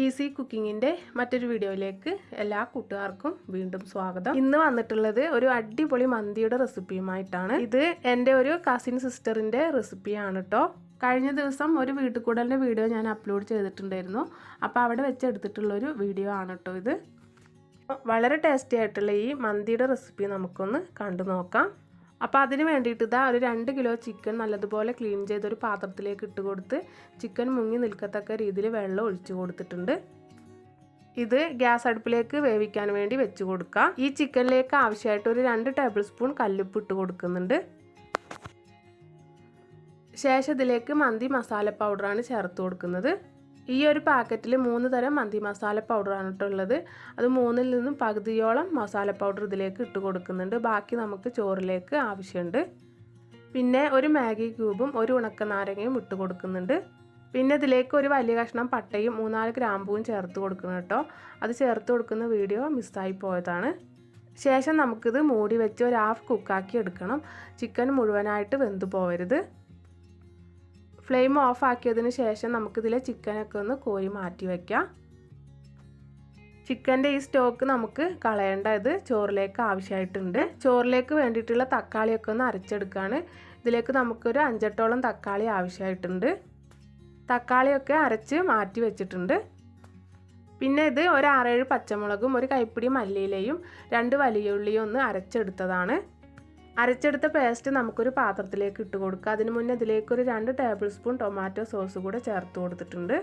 Easy കുക്കിങ്ങിന്റെ മറ്റൊരു വീഡിയോയിലേക്ക് എല്ലാ കൂട്ടുകാർക്കും വീണ്ടും സ്വാഗതം. ഇന്ന് വന്നിട്ടുള്ളത് ഒരു അടിപൊളി മന്തിയുടെ റെസിപ്പിയുമായിട്ടാണ്. ഇത് എന്റെ ഒരു കസിൻ സിസ്റ്ററിന്റെ റെസിപ്പിയാണ് കേട്ടോ കഴിഞ്ഞ ദിവസം ഒരു വീട്ടുകൂടലിന്റെ വീഡിയോ ഞാൻ അപ്ലോഡ് ചെയ്തിട്ടുണ്ടായിരുന്നു. അപ്പോൾ അവിടെ വെച്ച് എടുത്തിട്ടുള്ളൊരു വീഡിയോ ആണ് കേട്ടോ ഇത്. വളരെ ടേസ്റ്റി ആയിട്ടുള്ള ഈ മന്തിയുടെ റെസിപ്പി നമുക്കൊന്ന് കണ്ടു നോക്കാം. അപ്പോൾ അതിന് വേണ്ടിയിട്ട് ഇതാ ഒരു രണ്ട് കിലോ ചിക്കൻ നല്ലതുപോലെ ക്ലീൻ ചെയ്ത് ഒരു പാത്രത്തിലേക്ക് ഇട്ട് കൊടുത്ത് ചിക്കൻ മുങ്ങി നിൽക്കത്തക്ക രീതിയിൽ വെള്ളം ഒഴിച്ചു കൊടുത്തിട്ടുണ്ട്. ഇത് ഗ്യാസ് അടുപ്പിലേക്ക് വേവിക്കാൻ വേണ്ടി വെച്ച് കൊടുക്കുക ഈ ചിക്കനിലേക്ക് ആവശ്യമായിട്ട് ഒരു രണ്ട് ടേബിൾ സ്പൂൺ കല്ലുപ്പ് ഇട്ട് കൊടുക്കുന്നുണ്ട്. ശേഷം ഇതിലേക്ക് മന്തി മസാല പൗഡറാണ് ചേർത്ത് കൊടുക്കുന്നത്. ഈ ഒരു പാക്കറ്റിൽ മൂന്ന് തരം മന്തി മസാല പൗഡറാണ് ഇട്ടുള്ളത് അത് മൂന്നിൽ നിന്നും പകുതിയോളം മസാല പൗഡർ ഇതിലേക്ക് ഇട്ട് കൊടുക്കുന്നുണ്ട്. ബാക്കി നമുക്ക് ചോറിലേക്ക് ആവശ്യമുണ്ട്. പിന്നെ ഒരു മാഗി ക്യൂബും ഒരു ഉണക്ക നാരങ്ങയും ഇട്ട് കൊടുക്കുന്നുണ്ട്. പിന്നെ ഇതിലേക്ക് ഒരു വലിയ കഷ്ണം പട്ടയും മൂന്നാൽ ഗ്രാമ്പൂവും ചേർത്ത് കൊടുക്കണം കേട്ടോ. അത് ചേർത്ത് കൊടുക്കുന്ന വീഡിയോ മിസ്സായി പോയതാണ്. ശേഷം നമുക്കിത് മൂടി വെച്ച് ഒരു ഹാഫ് കുക്കാക്കി എടുക്കണം. ചിക്കൻ മുഴുവനായിട്ട് വെന്തു പോകരുത് ഫ്ലെയിം ഓഫ് ആക്കിയതിന് ശേഷം നമുക്കിതിലെ ചിക്കനൊക്കെ ഒന്ന് കോരി മാറ്റി വയ്ക്കാം ചിക്കന്റെ ഈ സ്റ്റോക്ക് നമുക്ക് കളയേണ്ട ഇത് ചോറിലേക്ക് ആവശ്യമായിട്ടുണ്ട്. ചോറിലേക്ക് വേണ്ടിയിട്ടുള്ള തക്കാളിയൊക്കെ ഒന്ന് അരച്ചെടുക്കുകയാണ് ഇതിലേക്ക് നമുക്കൊരു അഞ്ചെട്ടോളം തക്കാളി ആവശ്യമായിട്ടുണ്ട്. തക്കാളിയൊക്കെ അരച്ച് മാറ്റി വെച്ചിട്ടുണ്ട്. പിന്നെ ഇത് ഒരു ആറേഴ് പച്ചമുളകും ഒരു കൈപ്പിടി മല്ലിയിലയും രണ്ട് വലിയ ഉള്ളിയും ഒന്ന് അരച്ചെടുത്തതാണ്. അരച്ചെടുത്ത പേസ്റ്റ് നമുക്കൊരു പാത്രത്തിലേക്ക് ഇട്ട് കൊടുക്കുക. അതിന് മുന്നേ ഇതിലേക്കൊരു രണ്ട് ടേബിൾ സ്പൂൺ ടൊമാറ്റോ സോസ് കൂടെ ചേർത്ത് കൊടുത്തിട്ടുണ്ട്.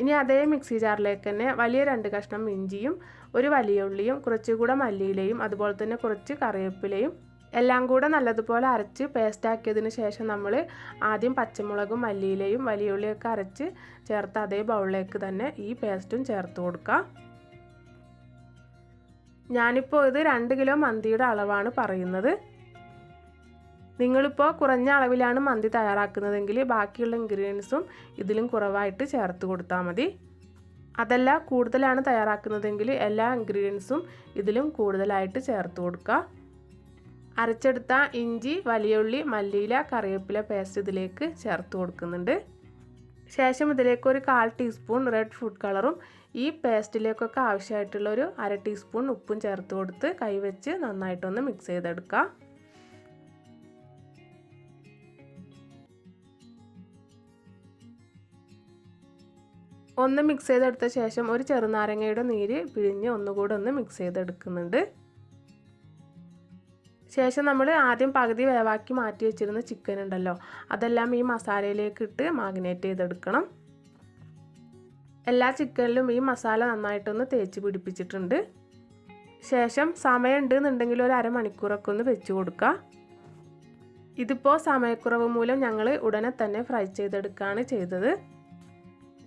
ഇനി അതേ മിക്സി ജാറിലേക്ക് തന്നെ വലിയ രണ്ട് കഷ്ണം ഇഞ്ചിയും ഒരു വലിയ ഉള്ളിയും കുറച്ചുകൂടെ മല്ലിയിലയും അതുപോലെ തന്നെ കുറച്ച് കറിവേപ്പിലയും എല്ലാം കൂടെ നല്ലതുപോലെ അരച്ച് പേസ്റ്റാക്കിയതിന് ശേഷം നമ്മൾ ആദ്യം പച്ചമുളകും മല്ലിയിലയും വലിയ ഉള്ളിയൊക്കെ അരച്ച് ചേർത്ത് അതേ ബൗളിലേക്ക് തന്നെ ഈ പേസ്റ്റും ചേർത്ത് കൊടുക്കാം. ഞാനിപ്പോൾ ഇത് രണ്ട് കിലോ മന്തിയുടെ അളവാണ് പറയുന്നത്. നിങ്ങളിപ്പോൾ കുറഞ്ഞ അളവിലാണ് മന്തി തയ്യാറാക്കുന്നതെങ്കിൽ ബാക്കിയുള്ള ഇൻഗ്രീഡിയൻസും ഇതിലും കുറവായിട്ട് ചേർത്ത് കൊടുത്താൽ മതി. അതല്ല കൂടുതലാണ് തയ്യാറാക്കുന്നതെങ്കിൽ എല്ലാ ഇൻഗ്രീഡിയൻസും ഇതിലും കൂടുതലായിട്ട് ചേർത്ത് കൊടുക്കുക അരച്ചെടുത്ത ഇഞ്ചി വലിയുള്ളി മല്ലിയില കറിവേപ്പില പേസ്റ്റ് ഇതിലേക്ക് ചേർത്ത് കൊടുക്കുന്നുണ്ട്. ശേഷം ഇതിലേക്ക് ഒരു കാൽ ടീസ്പൂൺ റെഡ് ഫുഡ് കളറും ഈ പേസ്റ്റിലേക്കൊക്കെ ആവശ്യമായിട്ടുള്ള ഒരു അര ടീസ്പൂൺ ഉപ്പും ചേർത്ത് കൊടുത്ത് കൈവച്ച് നന്നായിട്ടൊന്ന് മിക്സ് ചെയ്തെടുക്കുക ഒന്ന് മിക്സ് ചെയ്തെടുത്ത ശേഷം ഒരു ചെറുനാരങ്ങയുടെ നീര് പിഴിഞ്ഞ് ഒന്നുകൂടെ ഒന്ന് മിക്സ് ചെയ്തെടുക്കുന്നുണ്ട്. ശേഷം നമ്മൾ ആദ്യം പകുതി വേവാക്കി മാറ്റി വെച്ചിരുന്ന ചിക്കൻ ഉണ്ടല്ലോ അതെല്ലാം ഈ മസാലയിലേക്ക് ഇട്ട് മാഗ്നേറ്റ് ചെയ്തെടുക്കണം. എല്ലാ ചിക്കനിലും ഈ മസാല നന്നായിട്ടൊന്ന് തേച്ച് പിടിപ്പിച്ചിട്ടുണ്ട്. ശേഷം സമയം ഉണ്ടെന്നുണ്ടെങ്കിൽ ഒരു അരമണിക്കൂറൊക്കെ ഒന്ന് വെച്ച് കൊടുക്കുക. ഇതിപ്പോൾ സമയക്കുറവ് മൂലം ഞങ്ങൾ ഉടനെ തന്നെ ഫ്രൈ ചെയ്തെടുക്കുകയാണ് ചെയ്തത്.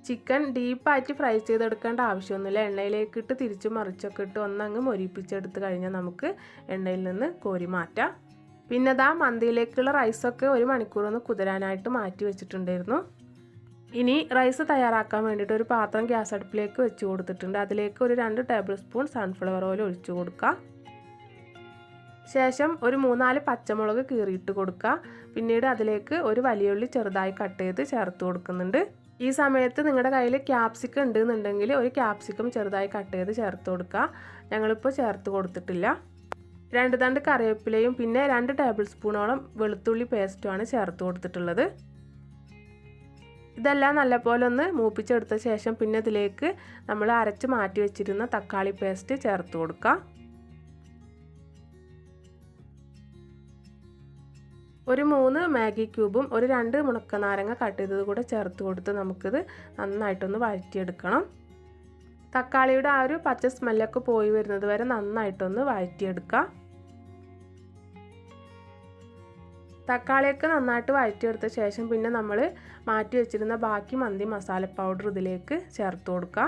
ചിക്കൻ ഡീപ്പായിട്ട് ഫ്രൈ ചെയ്തെടുക്കേണ്ട ആവശ്യമൊന്നുമില്ല. എണ്ണയിലേക്ക് ഇട്ട് തിരിച്ചു മറിച്ചൊക്കെ ഇട്ട് ഒന്നങ്ങ് മൊരിപ്പിച്ചെടുത്ത് കഴിഞ്ഞാൽ നമുക്ക് എണ്ണയിൽ നിന്ന് കോരി മാറ്റാം. പിന്നെ ദാ മന്തിയിലേക്കുള്ള റൈസൊക്കെ ഒരു മണിക്കൂർ ഒന്ന് കുതിരാനായിട്ട് മാറ്റി വെച്ചിട്ടുണ്ടായിരുന്നു. ഇനി റൈസ് തയ്യാറാക്കാൻ വേണ്ടിയിട്ട് ഒരു പാത്രം ഗ്യാസ് അടുപ്പിലേക്ക് വെച്ച് കൊടുത്തിട്ടുണ്ട്. അതിലേക്ക് ഒരു രണ്ട് ടേബിൾ സ്പൂൺ സൺഫ്ലവർ ഓയിൽ ഒഴിച്ചു കൊടുക്കുക ശേഷം ഒരു മൂന്നാൽ പച്ചമുളക് കീറിയിട്ട് കൊടുക്കുക പിന്നീട് അതിലേക്ക് ഒരു വലിയുള്ളി ചെറുതായി കട്ട് ചെയ്ത് ചേർത്ത് കൊടുക്കുന്നുണ്ട്. ഈ സമയത്ത് നിങ്ങളുടെ കയ്യിൽ ക്യാപ്സിക്കം ഉണ്ടെന്നുണ്ടെങ്കിൽ ഒരു ക്യാപ്സിക്കം ചെറുതായി കട്ട് ചെയ്ത് ചേർത്ത് കൊടുക്കുക ഞങ്ങളിപ്പോൾ ചേർത്ത് കൊടുത്തിട്ടില്ല. രണ്ട് തണ്ട് കറിവേപ്പിലയും പിന്നെ രണ്ട് ടേബിൾ സ്പൂണോളം വെളുത്തുള്ളി പേസ്റ്റുമാണ് ചേർത്ത് കൊടുത്തിട്ടുള്ളത്. ഇതെല്ലാം നല്ലപോലെ ഒന്ന് മൂപ്പിച്ചെടുത്ത ശേഷം പിന്നെ ഇതിലേക്ക് നമ്മൾ അരച്ച് മാറ്റി വെച്ചിരുന്ന തക്കാളി പേസ്റ്റ് ചേർത്ത് കൊടുക്കുക ഒരു മൂന്ന് മാഗി ക്യൂബും ഒരു രണ്ട് മുണക്ക നാരങ്ങ കട്ട് ചെയ്തത് കൂടെ ചേർത്ത് കൊടുത്ത് നമുക്കിത് നന്നായിട്ടൊന്ന് വഴറ്റിയെടുക്കണം. തക്കാളിയുടെ ആ ഒരു പച്ച സ്മെല്ലൊക്കെ പോയി വരുന്നത് വരെ നന്നായിട്ടൊന്ന് വഴറ്റിയെടുക്കാം. തക്കാളിയൊക്കെ നന്നായിട്ട് വഴറ്റിയെടുത്ത ശേഷം പിന്നെ നമ്മൾ മാറ്റി വെച്ചിരുന്ന ബാക്കി മന്തി മസാല പൗഡർ ഇതിലേക്ക് ചേർത്ത് കൊടുക്കുക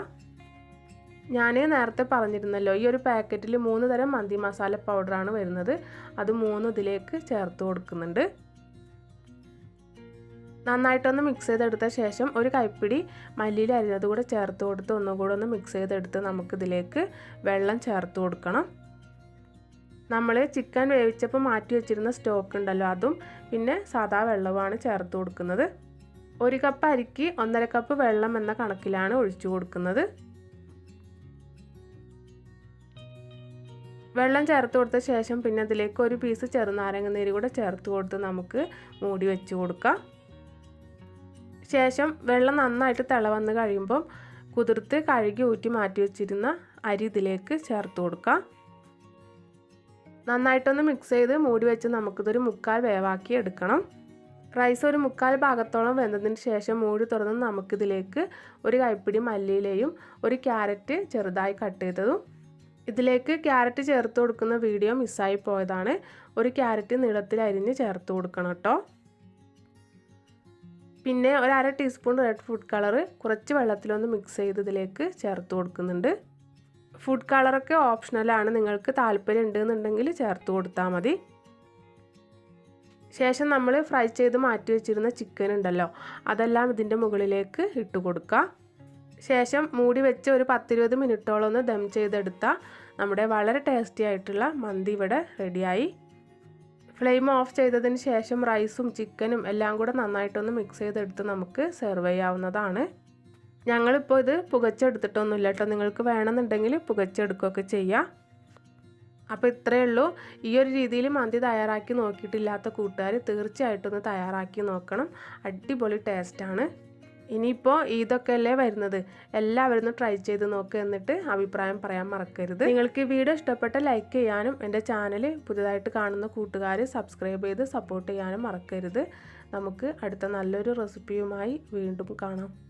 ഞാൻ നേരത്തെ പറഞ്ഞിരുന്നല്ലോ ഈ ഒരു പാക്കറ്റിൽ മൂന്ന് തരം മന്തി മസാല പൗഡറാണ് വരുന്നത്. അത് മൂന്ന് ഇതിലേക്ക് ചേർത്ത് കൊടുക്കുന്നുണ്ട്. നന്നായിട്ടൊന്ന് മിക്സ് ചെയ്തെടുത്ത ശേഷം ഒരു കൈപ്പിടി മല്ലിയിൽ അരിഞ്ഞത് കൂടെ ചേർത്ത് കൊടുത്ത് ഒന്നുകൂടെ ഒന്ന് മിക്സ് ചെയ്തെടുത്ത് നമുക്കിതിലേക്ക് വെള്ളം ചേർത്ത് കൊടുക്കണം. നമ്മൾ ചിക്കൻ വേവിച്ചപ്പോൾ മാറ്റി വെച്ചിരുന്ന സ്റ്റോക്ക് ഉണ്ടല്ലോ അതും പിന്നെ സാദാ വെള്ളവുമാണ് ചേർത്ത് കൊടുക്കുന്നത്. ഒരു കപ്പ് അരിക്ക് ഒന്നര കപ്പ് വെള്ളം എന്ന കണക്കിലാണ് ഒഴിച്ചു കൊടുക്കുന്നത്. വെള്ളം ചേർത്ത് കൊടുത്ത ശേഷം പിന്നെ അതിലേക്ക് ഒരു പീസ് ചെറുനാരങ്ങ നീര് കൂടെ ചേർത്ത് കൊടുത്ത് നമുക്ക് മൂടി വെച്ച് കൊടുക്കാം. ശേഷം വെള്ളം നന്നായിട്ട് തിള വന്ന് കഴിയുമ്പം കുതിർത്ത് കഴുകി ഊറ്റി മാറ്റി വെച്ചിരുന്ന അരി ഇതിലേക്ക് ചേർത്ത് കൊടുക്കാം. നന്നായിട്ടൊന്ന് മിക്സ് ചെയ്ത് മൂടി വെച്ച് നമുക്കിതൊരു മുക്കാൽ വേവാക്കി എടുക്കണം. റൈസ് ഒരു മുക്കാൽ ഭാഗത്തോളം വെന്തതിന് ശേഷം മൂടി തുറന്ന് നമുക്കിതിലേക്ക് ഒരു കൈപ്പിടി മല്ലിയിലയും ഒരു ക്യാരറ്റ് ചെറുതായി കട്ട് ചെയ്തതും ഇതിലേക്ക് ക്യാരറ്റ് ചേർത്ത് കൊടുക്കുന്ന വീഡിയോ മിസ്സായി പോയതാണ്. ഒരു ക്യാരറ്റ് നീളത്തിൽ അരിഞ്ഞ് ചേർത്ത് കൊടുക്കണം കേട്ടോ. പിന്നെ ഒരു അര ടീസ്പൂൺ റെഡ് ഫുഡ് കളർ കുറച്ച് വെള്ളത്തിലൊന്ന് മിക്സ് ചെയ്ത് ഇതിലേക്ക് ചേർത്ത് കൊടുക്കുന്നുണ്ട്. ഫുഡ് കളറൊക്കെ ഓപ്ഷണലാണ് നിങ്ങൾക്ക് താല്പര്യം ഉണ്ടെന്നുണ്ടെങ്കിൽ ചേർത്ത് കൊടുത്താൽ മതി. ശേഷം നമ്മൾ ഫ്രൈ ചെയ്ത് മാറ്റി വെച്ചിരുന്ന ചിക്കൻ ഉണ്ടല്ലോ അതെല്ലാം ഇതിന്റെ മുകളിലേക്ക് ഇട്ട് കൊടുക്കുക. ശേഷം മൂടി വെച്ച് ഒരു പത്തിരുപത് മിനിറ്റോളം ഒന്ന് ദം ചെയ്തെടുത്ത നമ്മുടെ വളരെ ടേസ്റ്റി ആയിട്ടുള്ള മന്തി ഇവിടെ റെഡിയായി ഫ്ലെയിം ഓഫ് ചെയ്തതിന് ശേഷം റൈസും ചിക്കനും എല്ലാം കൂടെ നന്നായിട്ടൊന്ന് മിക്സ് ചെയ്തെടുത്ത് നമുക്ക് സെർവ് ചെയ്യാവുന്നതാണ്. ഞങ്ങളിപ്പോൾ ഇത് പുകച്ചെടുത്തിട്ടൊന്നുമില്ല കേട്ടോ നിങ്ങൾക്ക് വേണമെന്നുണ്ടെങ്കിൽ പുകച്ചെടുക്കുകയൊക്കെ ചെയ്യാം. അപ്പോൾ ഇത്രയേ ഉള്ളൂ. ഈ ഒരു രീതിയിൽ മന്തി തയ്യാറാക്കി നോക്കിയിട്ടില്ലാത്ത കൂട്ടുകാർ തീർച്ചയായിട്ടും ഒന്ന് തയ്യാറാക്കി നോക്കണം. അടിപൊളി ടേസ്റ്റാണ് ഇനിയിപ്പോൾ ഇതൊക്കെ അല്ലേ വരുന്നത്? എല്ലാവരും ഒന്ന് ട്രൈ ചെയ്ത് നോക്കുക എന്നിട്ട് അഭിപ്രായം പറയാൻ മറക്കരുത്. നിങ്ങൾക്ക് ഈ വീഡിയോ ഇഷ്ടപ്പെട്ട ലൈക്ക് ചെയ്യാനും എന്റെ ചാനൽ പുതുതായിട്ട് കാണുന്ന കൂട്ടുകാർ സബ്സ്ക്രൈബ് ചെയ്ത് സപ്പോർട്ട് ചെയ്യാനും മറക്കരുത്. നമുക്ക് അടുത്ത നല്ലൊരു റെസിപ്പിയുമായി വീണ്ടും കാണാം.